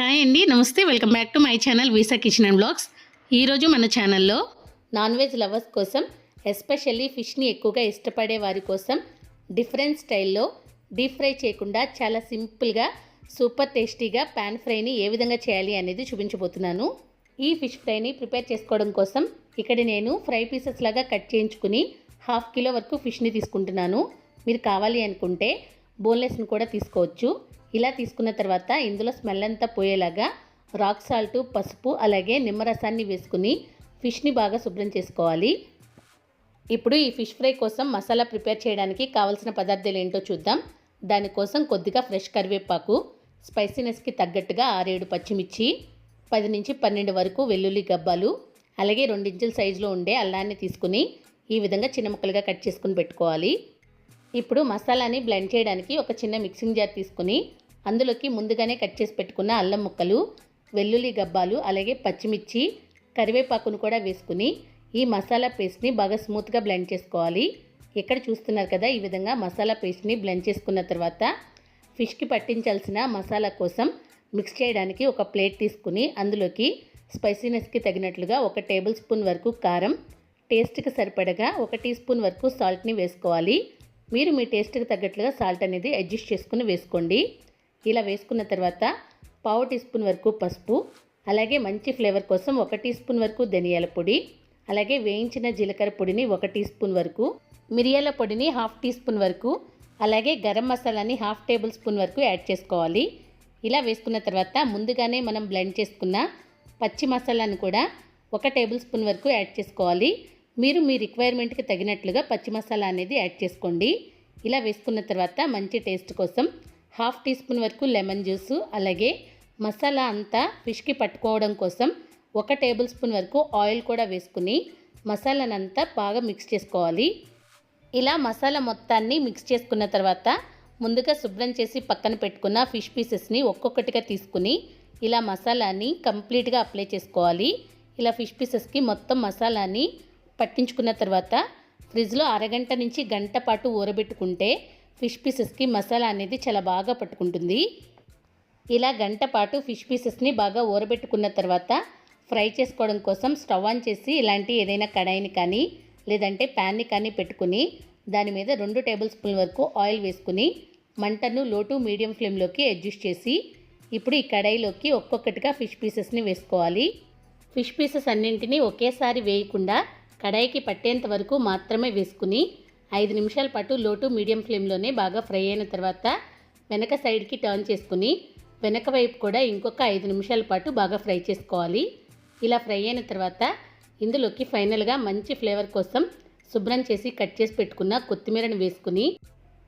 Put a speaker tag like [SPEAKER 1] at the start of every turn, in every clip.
[SPEAKER 1] Hi అండి నమస్తే. Welcome back to my channel visa kitchen and blogs. ఈరోజు మన ఛానల్లో నాన్ వెజ్ లవర్స్ కోసం ఎస్పెషల్లీ ఫిష్ని ఎక్కువగా ఇష్టపడే వారి కోసం డిఫరెంట్ స్టైల్లో డీప్ ఫ్రై చేయకుండా చాలా సింపుల్గా సూపర్ టేస్టీగా పాన్ ఫ్రైని ఏ విధంగా చేయాలి అనేది చూపించబోతున్నాను. ఈ ఫిష్ ఫ్రైని ప్రిపేర్ చేసుకోవడం కోసం ఇక్కడ నేను ఫ్రై పీసెస్ లాగా కట్ చేయించుకుని హాఫ్ కిలో వరకు ఫిష్ని తీసుకుంటున్నాను. మీరు కావాలి అనుకుంటే బోన్లెస్ని కూడా తీసుకోవచ్చు. ఇలా తీసుకున్న తర్వాత ఇందులో స్మెల్ అంతా పోయేలాగా రాక్ సాల్ట్ పసుపు అలాగే నిమ్మరసాన్ని వేసుకుని ఫిష్ని బాగా శుభ్రం చేసుకోవాలి. ఇప్పుడు ఈ ఫిష్ ఫ్రై కోసం మసాలా ప్రిపేర్ చేయడానికి కావాల్సిన పదార్థాలు ఏంటో చూద్దాం. దానికోసం కొద్దిగా ఫ్రెష్ కరివేపాకు స్పైసీనెస్కి తగ్గట్టుగా ఆరేడు పచ్చిమిర్చి పది నుంచి పన్నెండు వరకు వెల్లుల్లి గబ్బాలు అలాగే రెండించుల సైజులో ఉండే అల్లాన్ని తీసుకుని ఈ విధంగా చిన్న ముక్కలుగా కట్ చేసుకుని పెట్టుకోవాలి. ఇప్పుడు మసాలాని బ్లెండ్ చేయడానికి ఒక చిన్న మిక్సింగ్ జార్ తీసుకుని అందులోకి ముందుగానే కట్ చేసి పెట్టుకున్న అల్లం ముక్కలు వెల్లుల్లి గబ్బాలు అలాగే పచ్చిమిర్చి కరివేపాకును కూడా వేసుకుని ఈ మసాలా పేస్ట్ని బాగా స్మూత్గా బ్లెండ్ చేసుకోవాలి. ఇక్కడ చూస్తున్నారు కదా ఈ విధంగా మసాలా పేస్ట్ని బ్లెండ్ చేసుకున్న తర్వాత ఫిష్కి పట్టించాల్సిన మసాలా కోసం మిక్స్ చేయడానికి ఒక ప్లేట్ తీసుకుని అందులోకి స్పైసీనెస్కి తగినట్లుగా ఒక టేబుల్ స్పూన్ వరకు కారం టేస్ట్కి సరిపడగా ఒక టీ స్పూన్ వరకు సాల్ట్ని వేసుకోవాలి. మీరు మీ టేస్ట్కి తగ్గట్లుగా సాల్ట్ అనేది అడ్జస్ట్ చేసుకుని వేసుకోండి. ఇలా వేసుకున్న తర్వాత పావు టీ స్పూన్ వరకు పసుపు అలాగే మంచి ఫ్లేవర్ కోసం ఒక టీ స్పూన్ వరకు ధనియాల పొడి అలాగే వేయించిన జీలకర్ర పొడిని ఒక టీ స్పూన్ వరకు మిరియాల పొడిని హాఫ్ టీ స్పూన్ వరకు అలాగే గరం మసాలాని హాఫ్ టేబుల్ స్పూన్ వరకు యాడ్ చేసుకోవాలి. ఇలా వేసుకున్న తర్వాత ముందుగానే మనం బ్లెండ్ చేసుకున్న పచ్చి మసాలాను కూడా ఒక టేబుల్ స్పూన్ వరకు యాడ్ చేసుకోవాలి. మీరు మీ రిక్వైర్మెంట్కి తగినట్లుగా పచ్చి మసాలా అనేది యాడ్ చేసుకోండి. ఇలా వేసుకున్న తర్వాత మంచి టేస్ట్ కోసం హాఫ్ టీ స్పూన్ వరకు లెమన్ జ్యూసు అలాగే మసాలా అంతా ఫిష్కి పట్టుకోవడం కోసం ఒక టేబుల్ స్పూన్ వరకు ఆయిల్ కూడా వేసుకుని మసాలానంతా బాగా మిక్స్ చేసుకోవాలి. ఇలా మసాలా మొత్తాన్ని మిక్స్ చేసుకున్న తర్వాత ముందుగా శుభ్రం చేసి పక్కన పెట్టుకున్న ఫిష్ పీసెస్ని ఒక్కొక్కటిగా తీసుకుని ఇలా మసాలాని కంప్లీట్గా అప్లై చేసుకోవాలి. ఇలా ఫిష్ పీసెస్కి మొత్తం మసాలాని పట్టించుకున్న తర్వాత ఫ్రిడ్జ్లో అరగంట నుంచి గంట పాటు ఊరబెట్టుకుంటే ఫిష్ పీసెస్కి మసాలా అనేది చాలా బాగా పట్టుకుంటుంది. ఇలా గంట పాటు ఫిష్ పీసెస్ని బాగా ఊరబెట్టుకున్న తర్వాత ఫ్రై చేసుకోవడం కోసం స్టవ్ ఆన్ చేసి ఇలాంటి ఏదైనా కడాయిని కానీ లేదంటే ప్యాన్ని కానీ పెట్టుకుని దాని మీద రెండు టేబుల్ స్పూన్ వరకు ఆయిల్ వేసుకుని మంటను లోటు మీడియం ఫ్లేమ్లోకి అడ్జస్ట్ చేసి ఇప్పుడు ఈ కడాయిలోకి ఒక్కొక్కటిగా ఫిష్ పీసెస్ని వేసుకోవాలి. ఫిష్ పీసెస్ అన్నింటినీ ఒకేసారి వేయకుండా కడాయికి పట్టేంత వరకు మాత్రమే వేసుకుని ఐదు నిమిషాల పాటు లోటు మీడియం ఫ్లేమ్లోనే బాగా ఫ్రై అయిన తర్వాత వెనక సైడ్కి టర్న్ చేసుకుని వెనక వైపు కూడా ఇంకొక ఐదు నిమిషాల పాటు బాగా ఫ్రై చేసుకోవాలి. ఇలా ఫ్రై అయిన తర్వాత ఇందులోకి ఫైనల్గా మంచి ఫ్లేవర్ కోసం శుభ్రం చేసి కట్ చేసి పెట్టుకున్న కొత్తిమీరని వేసుకుని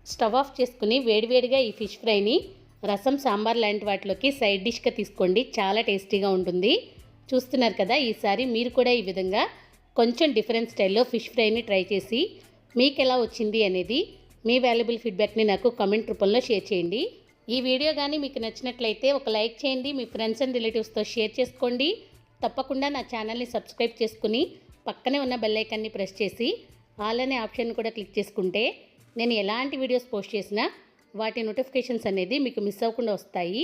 [SPEAKER 1] స్టవ్ ఆఫ్ చేసుకుని వేడివేడిగా ఈ ఫిష్ ఫ్రైని రసం సాంబార్ లాంటి వాటిలోకి సైడ్ డిష్గా తీసుకోండి. చాలా టేస్టీగా ఉంటుంది. చూస్తున్నారు కదా ఈసారి మీరు కూడా ఈ విధంగా కొంచెం డిఫరెంట్ స్టైల్లో ఫిష్ ఫ్రైని ట్రై చేసి మీకు ఎలా వచ్చింది అనేది మీ వాల్యుబుల్ ఫీడ్బ్యాక్ని నాకు కామెంట్ రూపంలో షేర్ చేయండి. ఈ వీడియో కానీ మీకు నచ్చినట్లయితే ఒక లైక్ చేయండి మీ ఫ్రెండ్స్ అండ్ రిలేటివ్స్తో షేర్ చేసుకోండి. తప్పకుండా నా ఛానల్ని సబ్స్క్రైబ్ చేసుకుని పక్కనే ఉన్న బెల్ ఐకాన్ని ప్రెస్ చేసి ఆల్ అనే ఆప్షన్ కూడా క్లిక్ చేసుకుంటే నేను ఎలాంటి వీడియోస్ పోస్ట్ చేసినా వాటి నోటిఫికేషన్స్ అనేది మీకు మిస్ అవ్వకుండా వస్తాయి.